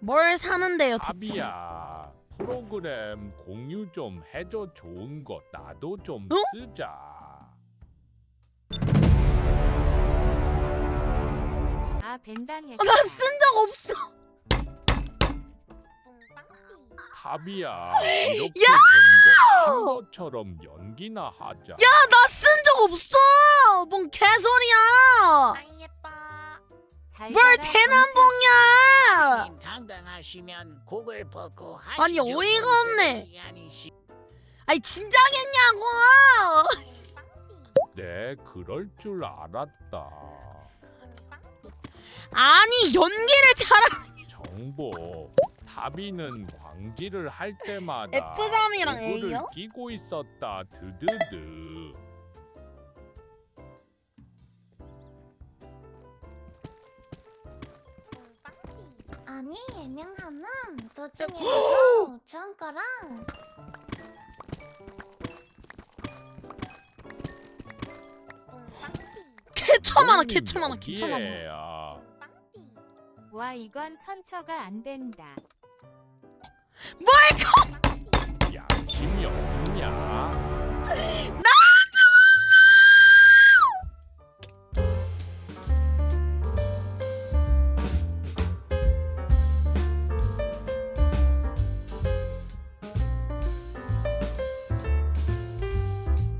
뭘 사는데요 대체? 아비야 프로그램 공유 좀 해줘 좋은 거 나도 좀 어? 쓰자 아 벤당했다. 나쓴 적 없어. 합이야 이렇게 된거한 것처럼 연기나 하자 야 나 쓴 적 없어. 뭔 개소리야. 잘뭘 대남봉이야. 님 당당하시면 곡을 벗고 아니, 하시죠. 어이가 없네. 아니시- 아니 진작했냐고. 네 그럴 줄 알았다 아니 연기를 잘하. 정보 타비는 광질을 할 때마다 F3이랑 얼굴을 A요? 끼고 있었다 드드드 아니 예명함은 도중에도 좋은 거랑 개처 많아 개처 많아 개처 많아. 여기에야. 와 이건 선처가 안 된다. 뭘